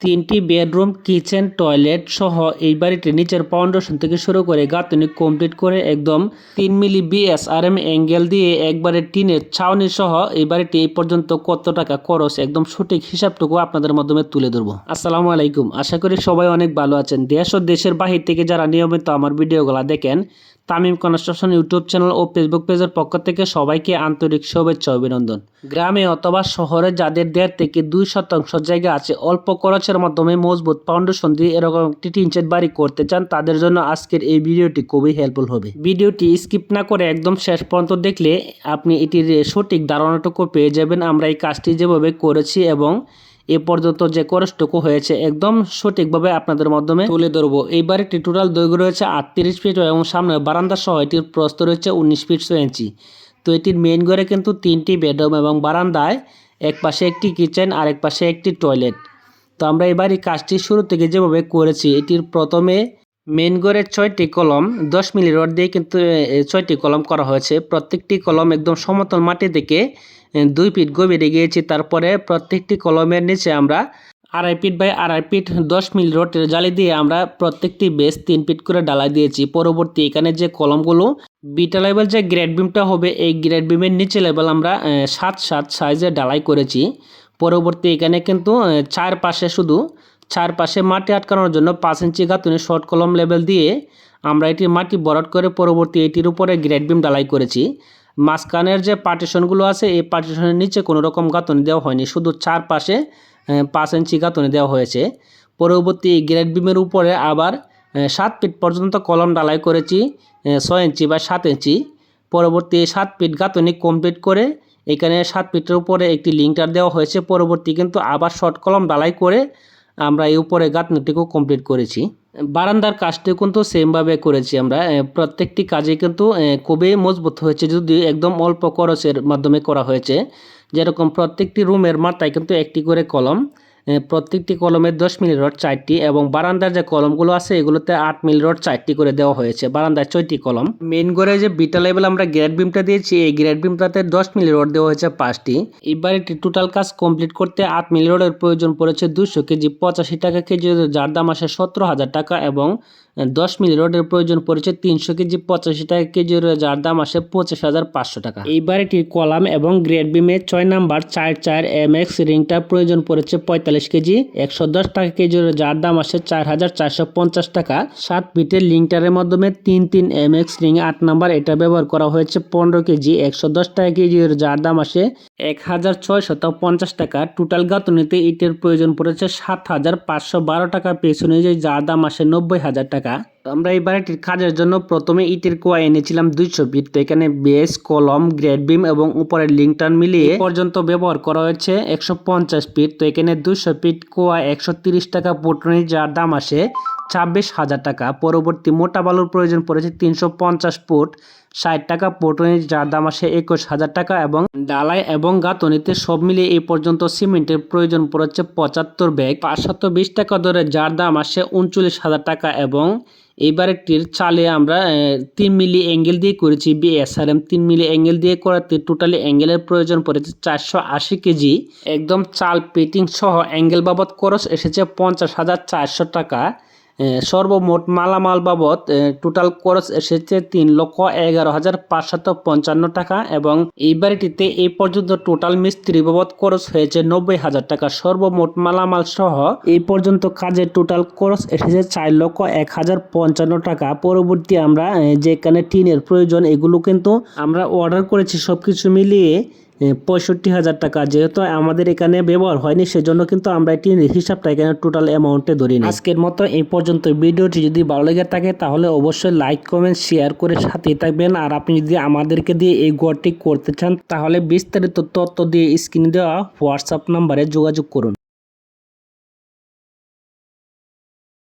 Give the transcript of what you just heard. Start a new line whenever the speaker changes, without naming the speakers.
তিনটি bedroom, kitchen, toilet সহ এই বাড়িটির নিচের ফাউন্ডেশন থেকে শুরু করে গাঁথনি কমপ্লিট করে একদম তিন মিলি বিএসআরএম অ্যাঙ্গেল দিয়ে একবারে টিনের ছাউনি সহ এই বাড়িটি এই পর্যন্ত কত টাকা খরচ একদম সঠিক হিসাবটুকু আপনাদের মাধ্যমে তুলে ধরবো। আসসালামু আলাইকুম। আশা করি সবাই অনেক ভালো আছেন। দেশ ও দেশের বাহির থেকে যারা নিয়মিত আমার ভিডিওগুলো দেখেন তামিম কনস্ট্রাকশন ইউটিউব চ্যানেল ও ফেসবুক পেজের পক্ষ থেকে সবাইকে আন্তরিক শুভেচ্ছা অভিনন্দন। গ্রামে অথবা শহরে যাদের দেড় থেকে দুই শতাংশ জায়গা আছে, অল্প খরচের মাধ্যমে মজবুত ফাউন্ডেশন দিয়ে এরকম একটি টিন শেড বাড়ি করতে চান, তাদের জন্য আজকের এই ভিডিওটি খুবই হেল্পফুল হবে। ভিডিওটি স্কিপ না করে একদম শেষ পর্যন্ত দেখলে আপনি এটির সঠিক ধারণাটুকু পেয়ে যাবেন। আমরা এই কাজটি যেভাবে করেছি এবং এ পর্যন্ত যে খরচটুকু হয়েছে, একদম সঠিকভাবে আপনাদের মাধ্যমে তুলে ধরবো। এই বাড়িটি টোটাল দৈর্ঘ্য রয়েছে আটত্রিশ ফিট এবং সামনে বারান্দা সহ এটির প্রস্থ রয়েছে উনিশ ফিট ছয় ইঞ্চি। তো এটির মেন ঘরে কিন্তু তিনটি বেডরুম এবং বারান্দায় এক পাশে একটি কিচেন আর এক পাশে একটি টয়লেট। তো আমরা এবার এই কাজটি শুরু থেকে যেভাবে করেছি, এটির প্রথমে মেন ঘরে ছয়টি কলম, দশ মিলি রড দিয়ে কিন্তু ছয়টি কলম করা হয়েছে। প্রত্যেকটি কলম একদম সমতল মাটি থেকে দুই ফিট গভীরে গিয়েছি, তারপরে প্রত্যেকটি কলমের নিচে আমরা আড়াই ফিট বাই আড়াই ফিট দশ মিল রডের জালি দিয়ে আমরা প্রত্যেকটি বেস তিন ফিট করে ডালাই দিয়েছি। পরবর্তী এখানে যে কলমগুলো, বিটা লেভেল যে গ্রেড বিমটা হবে, এই গ্রেড বিমের নিচে লেভেল আমরা সাত সাত সাইজে ডালাই করেছি। পরবর্তী এখানে কিন্তু চার পাশে শুধু চার পাশে মাটি আটকানোর জন্য পাঁচ ইঞ্চি গাঁথুনি শর্ট কলম লেভেল দিয়ে আমরা এটি মাটি বরট করে পরবর্তী এটির উপরে গ্রেড বিম ডালাই করেছি। মাঝখানের যে পার্টিশনগুলো আছে, এই পার্টিশনের নিচে কোনো রকম গাঁথনি দেওয়া হয়নি। শুধু চারপাশে পাঁচ ইঞ্চি গাঁথনি দেওয়া হয়েছে। পরবর্তী গ্রেড বিমের উপরে আবার সাত ফিট পর্যন্ত কলম ডালাই করেছি ছয় ইঞ্চি বা সাত ইঞ্চি। পরবর্তী সাত ফিট গাঁথনি কমপ্লিট করে এখানে সাত ফিটের উপরে একটি লিঙ্কটার দেওয়া হয়েছে। পরবর্তী কিন্তু আবার শর্ট কলম ডালাই করে আমরা এই উপরে গাঁথনিটিকেও কমপ্লিট করেছি। বারান্দার কাজটি কিন্তু সেমভাবে করেছি আমরা। প্রত্যেকটি কাজে কিন্তু খুবই মজবুত হয়েছে, যদি একদম অল্প খরচের মাধ্যমে করা হয়েছে। যেরকম প্রত্যেকটি রুমের মাথায় কিন্তু একটি করে কলম। প্রত্যেকটি কলমের দশ মিলি রড চারটি এবং বারান্দার যে কলমগুলো আছে, এগুলোতে আট মিলি রড চারটি করে দেওয়া হয়েছে, বারান্দায় ছয়টি কলম। মেন করে যে বিটা লেভেল আমরা গ্রেড বিমটা দিয়েছি, এই গ্রেড বিমটাতে দশ মিলি রড দেওয়া হয়েছে পাঁচটি। এবার বাড়িটি টোটাল কাজ কমপ্লিট করতে আট মিলি রডের প্রয়োজন পড়েছে দুশো কেজি, পঁচাশি টাকা কেজি, যার দাম আসে সতেরো হাজার টাকা এবং দশ মিলি রডের প্রয়োজন পড়েছে তিনশো কেজি, পঁচাশি টাকা কেজি যার দাম আসে পঁচিশ হাজার পাঁচশো টাকা। এই বাড়িটির কলাম এবং গ্রেড বিমে ছয় নাম্বার চার চার এম এক্স রিংটার প্রয়োজন পড়েছে পঁয়তাল্লিশ কেজি, একশো দশ টাকা কেজি যার দাম আসে চার হাজার চারশো পঞ্চাশ টাকা। সাত ফিটের লিঙ্কটারের মাধ্যমে তিন তিন এম এক্স রিং আট নাম্বার এটা ব্যবহার করা হয়েছে পনেরো কেজি, একশো দশ টাকা কেজি যার দাম আসে এক হাজার ছয়শত পঞ্চাশ টাকা। টোটাল গাঁথনিতে ইটের প্রয়োজন পড়েছে সাত হাজার পাঁচশো বারো টাকা। পেয়েছে অনুযায়ী যা দাম আসে নব্বই হাজার টাকা। তো আমরা এই বাড়িটির কাজের জন্য প্রথমে ইটের কোয়া এনেছিলাম দুইশো ফিট। তো এখানে বেস, কলম, গ্রেড বিম এবং উপরের লিঙ্কটার মিলিয়ে পর্যন্ত ব্যবহার করা হয়েছে একশো পঞ্চাশ ফিট। তো এখানে দুইশো ফিট কোয়া একশো তিরিশ টাকা পুটনি যার দাম আসে ছাব্বিশ হাজার টাকা। পরবর্তী মোটা বালুর প্রয়োজন পড়েছে তিনশো পঞ্চাশ ফুট, ষাট টাকা পটনি যার দাম আসে একুশ হাজার টাকা এবং ডালাই এবং গাঁথনিতে সব মিলিয়ে এই পর্যন্ত সিমেন্টের প্রয়োজন পড়েছে পঁচাত্তর ব্যাগ। পাঁচশত বিশ টাকা ধরে যার দাম আসে উনচল্লিশ হাজার টাকা এবং এইবার একটির চালে আমরা তিন মিলি অ্যাঙ্গেল দিয়ে করেছি বিএসআরএম তিন মিলি অ্যাঙ্গেল দিয়ে করাতে টোটালি অ্যাঙ্গেলের প্রয়োজন পড়েছে চারশো আশি কেজি। একদম চাল পেটিং সহ অ্যাঙ্গেল বাবদ খরচ এসেছে পঞ্চাশ হাজার চারশো টাকা। সর্বমোট মালামাল বাবদ টোটাল খরচ এসেছে তিন লক্ষ এগারো হাজার পাঁচশত পঞ্চান্ন টাকা এবং এই বাড়িটিতে এই পর্যন্ত টোটাল মিস্ত্রি বাবদ খরচ হয়েছে নব্বই হাজার টাকা। সর্বমোট মালামাল সহ এই পর্যন্ত কাজের টোটাল খরচ এসেছে চার লক্ষ এক হাজার পঞ্চান্ন টাকা। পরবর্তী আমরা যেখানে টিনের প্রয়োজন, এগুলো কিন্তু আমরা অর্ডার করেছি, সবকিছু মিলিয়ে পঁয়ষট্টি হাজার টাকা। যেহেতু আমাদের এখানে ব্যবহার হয়নি, সেজন্য কিন্তু আমরা এটি হিসাবটা এখানে টোটাল অ্যামাউন্টে ধরি না আজকের মতো এই পর্যন্ত ভিডিওটি যদি ভালো লেগে থাকে, তাহলে অবশ্যই লাইক কমেন্ট শেয়ার করে সাথে থাকবেন। আর আপনি যদি আমাদেরকে দিয়ে এই ঘরটি করতে চান, তাহলে বিস্তারিত তথ্য দিয়ে স্ক্রিনে দেওয়া হোয়াটসঅ্যাপ নাম্বারে যোগাযোগ করুন।